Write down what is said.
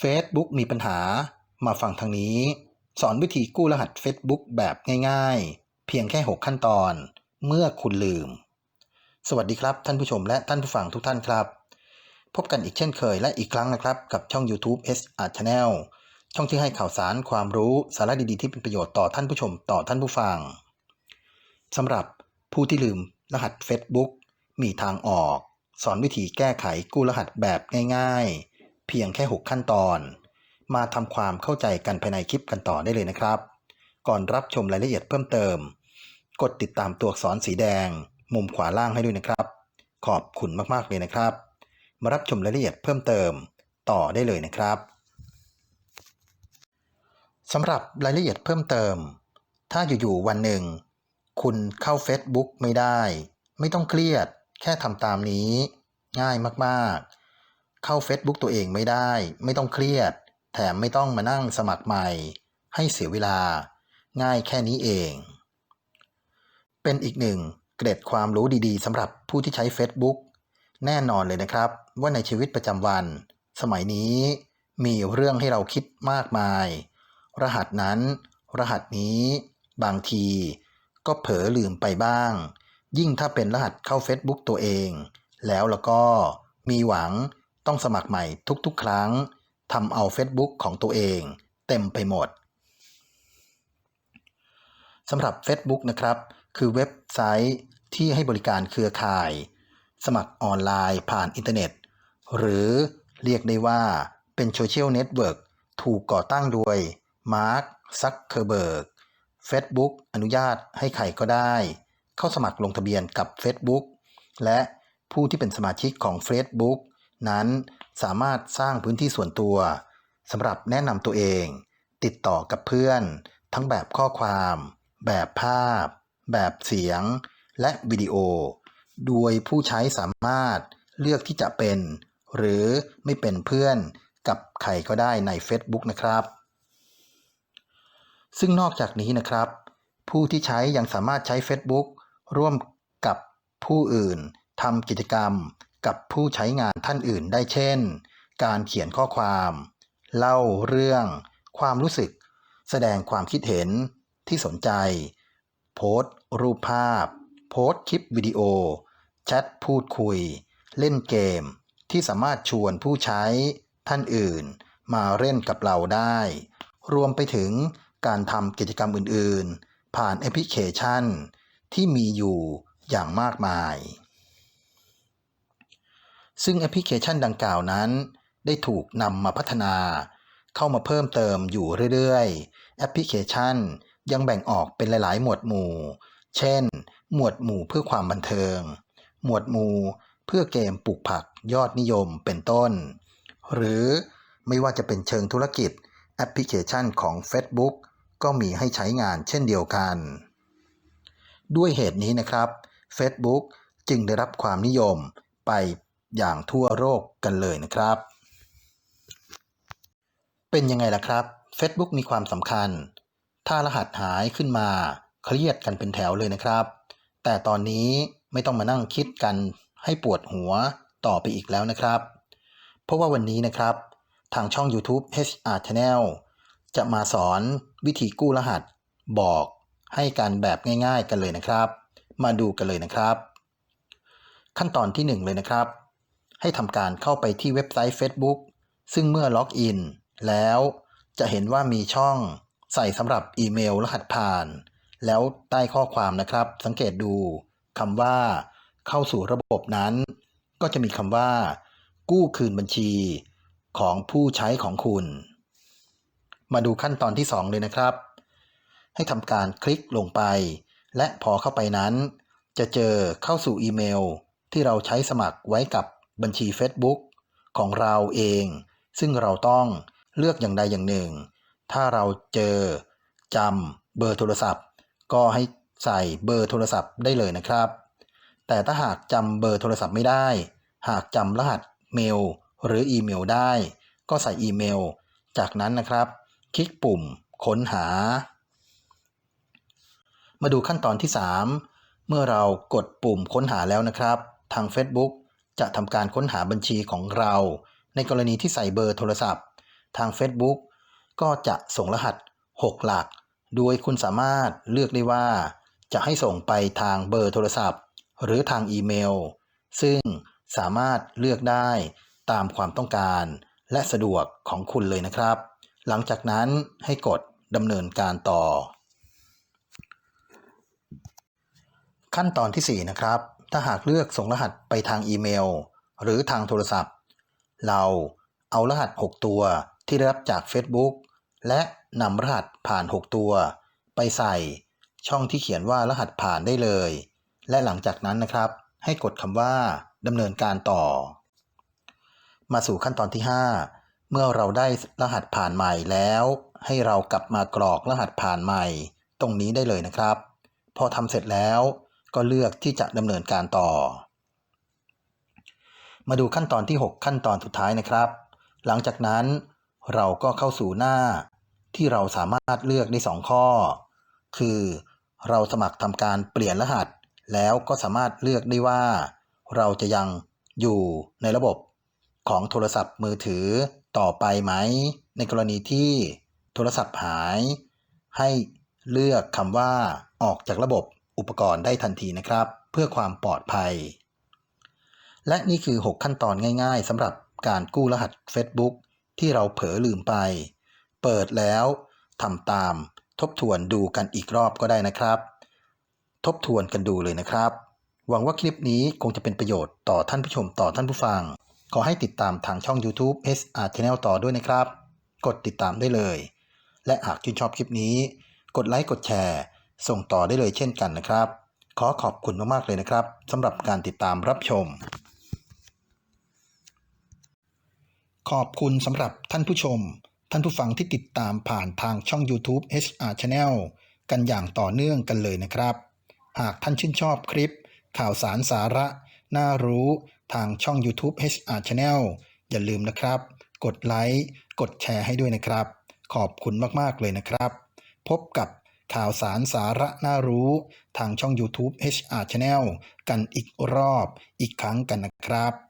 Facebook มีปัญหา มาฟังทางนี้ สอนวิธีกู้รหัส Facebook แบบง่ายๆ เพียงแค่ 6 ขั้นตอน เมื่อคุณลืม สวัสดีครับท่านผู้ชมและท่านผู้ฟังทุกท่านครับ พบกันอีกเช่นเคยและอีกครั้งนะครับ กับช่อง YouTube SR Channel ช่องที่ให้ข่าวสารความรู้สาระดีๆ ที่เป็นประโยชน์ต่อท่านผู้ชมต่อท่านผู้ฟังสำหรับผู้ที่ลืมรหัส Facebook มีทางออก สอนวิธีแก้ไขกู้รหัสแบบง่ายๆ เพียงแค่ 6 ขั้นตอน มาทำความเข้าใจกันภายในคลิปกันต่อได้เลยนะครับ ก่อนรับชมรายละเอียดเพิ่มเติม กดติดตามตัวอักษรสีแดง มุมขวาล่างให้ด้วยนะครับ ขอบคุณมากๆเลยนะครับ มารับชมรายละเอียดเพิ่มเติมต่อได้เลยนะครับสำหรับรายละเอียดเพิ่มเติม ถ้าอยู่ๆวันหนึ่ง คุณเข้า Facebook ไม่ได้ ไม่ต้องเครียด แค่ทำตามนี้ ง่ายมากๆ เข้า Facebook ตัวเองไม่ได้ ไม่ต้องเครียด แถมไม่ต้องมานั่งสมัครใหม่ ให้เสียเวลา ง่ายแค่นี้เอง เป็นอีกหนึ่งเกร็ดความรู้ดีๆสำหรับผู้ที่ใช้ Facebook แน่นอนเลยนะครับ ว่าในชีวิตประจำวัน สมัยนี้มีเรื่องให้เราคิดมากมาย รหัสนั้น รหัสนี้ บางที ก็เผลอลืมไปบ้าง ยิ่งถ้าเป็นรหัสเข้า Facebook ตัวเอง แล้วแล้วก็มีหวัง ต้องสมัครใหม่ทุกๆ ครั้งทำเอา Facebook ของตัวเอง เต็มไปหมดสำหรับ Facebook นะครับ คือเว็บไซต์ที่ให้บริการเครือข่าย สมัครออนไลน์ผ่านอินเทอร์เน็ต หรือเรียกได้ว่าเป็นโซเชียลเน็ตเวิร์กถูกก่อตั้งโดยมาร์คซักเคอร์เบิร์ก Facebook อนุญาตให้ใครก็ได้ เข้าสมัครลงทะเบียนกับ Facebook และผู้ที่เป็นสมาชิกของ Facebook นั้นสามารถสร้างพื้นที่ส่วนตัวสำหรับแนะนำตัวเอง ติดต่อกับเพื่อน ทั้งแบบข้อความ แบบภาพ แบบเสียง และวิดีโอ โดยผู้ใช้สามารถเลือกที่จะเป็น หรือไม่เป็นเพื่อนกับใครก็ได้ใน Facebook นะครับ ซึ่งนอกจากนี้นะครับ ผู้ที่ใช้ยังสามารถใช้ Facebook ร่วมกับผู้อื่นทำกิจกรรม กับผู้ใช้งานท่านอื่นได้เช่น การเขียนข้อความ เล่าเรื่อง ความรู้สึก แสดงความคิดเห็นที่สนใจ โพสต์ รูปภาพ โพสต์คลิปวิดีโอ แชทพูดคุย เล่นเกม ที่สามารถชวนผู้ใช้ท่านอื่น มาเล่นกับเราได้ รวมไปถึงการทำกิจกรรมอื่น ๆ ผ่านแอปพลิเคชัน ที่มีอยู่อย่างมากมาย ซึ่งแอปพลิเคชันดังกล่าวนั้น ได้ถูกนำมาพัฒนา เข้ามาเพิ่มเติมอยู่เรื่อยๆ แอปพลิเคชันยังแบ่งออกเป็นหลายๆ หมวดหมู่ เช่น หมวดหมู่เพื่อความบันเทิง หมวดหมู่เพื่อเกมปลูกผักยอดนิยมเป็นต้น หรือไม่ว่าจะเป็นเชิงธุรกิจแอปพลิเคชันของ Facebook ก็มีให้ใช้งานเช่นเดียวกัน ด้วยเหตุนี้นะครับ Facebook จึงได้รับความนิยมไป อย่างทั่วโลกกันเลยนะครับ เป็นยังไงล่ะครับ Facebook มีความสำคัญ ถ้ารหัสหายขึ้นมาเครียดกันเป็นแถวเลยนะครับ แต่ตอนนี้ไม่ต้องมานั่งคิดกันให้ปวดหัวต่อไปอีกแล้วนะครับ เพราะว่าวันนี้นะครับ ทางช่อง YouTube HR Channel จะมาสอนวิธีกู้รหัสบอกให้กันแบบง่ายๆกันเลยนะครับ มาดูกันเลยนะครับ ขั้นตอนที่ 1 เลยนะครับ ให้ทำการเข้าไปที่เว็บไซต์ Facebook ซึ่งเมื่อล็อกอิน แล้วจะเห็นว่ามีช่องใส่สำหรับอีเมลรหัสผ่าน แล้วใต้ข้อความนะครับ สังเกตดูคำว่า เข้าสู่ระบบนั้น ก็จะมีคำว่า กู้คืนบัญชีของผู้ใช้ของคุณ มาดูขั้นตอนที่ 2 เลยนะครับ ให้ทำการคลิกลงไป และพอเข้าไปนั้น จะเจอเข้าสู่อีเมลที่เราใช้สมัครไว้กับ บัญชี Facebook ของเราเอง ซึ่งเราต้องเลือกอย่างใดอย่างหนึ่ง ถ้าเราเจอจำเบอร์โทรศัพท์ ก็ให้ใส่เบอร์โทรศัพท์ได้เลยนะครับ แต่ถ้าหากจำเบอร์โทรศัพท์ไม่ได้ หากจำรหัสเมลหรืออีเมลได้ ก็ใส่อีเมล จากนั้นนะครับ คลิกปุ่มค้นหา มาดูขั้นตอนที่ 3 เมื่อเรากดปุ่มค้นหาแล้วนะครับ ทาง Facebook จะทำการค้นหาบัญชีของเรา ในกรณีที่ใส่เบอร์โทรศัพท์ ทาง Facebook ก็จะส่งรหัส 6 หลัก โดยคุณสามารถเลือกได้ว่า จะให้ส่งไปทางเบอร์โทรศัพท์ หรือทางอีเมล ซึ่งสามารถเลือกได้ตามความต้องการและสะดวกของคุณเลยนะครับ หลังจากนั้นให้กดดำเนินการต่อ ขั้นตอนทีสี่4 นะครับ ถ้าหากเลือกส่งรหัสไปทางอีเมล หรือทางโทรศัพท์ เราเอารหัส 6 ตัวที่ได้รับจาก Facebook และนำรหัสผ่าน 6 ตัว ไปใส่ช่องที่เขียนว่ารหัสผ่านได้เลย และหลังจากนั้นนะครับ ให้กดคำว่าดำเนินการต่อ มาสู่ขั้นตอนที่ 5 เมื่อเราได้รหัสผ่านใหม่แล้ว ให้เรากลับมากรอกรหัสผ่านใหม่ ตรงนี้ได้เลยนะครับ พอทำเสร็จแล้ว ก็เลือกที่จะดำเนินการต่อ มาดูขั้นตอนที่ 6 ขั้นตอนสุดท้ายนะครับ หลังจากนั้นเราก็เข้าสู่หน้าที่เราสามารถเลือกได้ 2 ข้อ คือเราสมัครทำการเปลี่ยนรหัส แล้วก็สามารถเลือกได้ว่า เราจะยังอยู่ในระบบของโทรศัพท์มือถือต่อไปไหม ในกรณีที่โทรศัพท์หาย ให้เลือกคำว่าออกจากระบบ อุปกรณ์ได้ทันทีนะครับ เพื่อความปลอดภัย และนี่คือ 6 ขั้นตอนง่ายๆสำหรับการกู้รหัส Facebook ที่เราเผลอลืมไป เปิดแล้วทำตาม ทบทวนดูกันอีกรอบก็ได้นะครับ ทบทวนกันดูเลยนะครับ หวังว่าคลิปนี้คงจะเป็นประโยชน์ต่อท่านผู้ชมต่อท่านผู้ฟัง ขอให้ติดตามทางช่อง YouTube SR Channel ต่อด้วยนะครับ กดติดตามได้เลย และหากชื่นชอบคลิปนี้ กดไลค์กดแชร์ ส่งต่อได้เลยเช่นกันนะครับ ขอขอบคุณมากๆเลยนะครับสำหรับการติดตามรับชม ขอบคุณสำหรับท่านผู้ชม ท่านผู้ฟังที่ติดตามผ่านทางช่อง YouTube HR Channel กันอย่างต่อเนื่องกันเลยนะครับ หากท่านชื่นชอบคลิป ข่าวสารสาระ น่ารู้ทางช่อง YouTube HR Channel อย่าลืมนะครับ กดไลค์ กดแชร์ให้ด้วยนะครับ ขอบคุณมาก ๆ เลยนะครับ พบกับ ข่าวสารสาระน่ารู้ทางช่อง YouTube HR Channel กันอีกรอบอีกครั้งกันนะครับ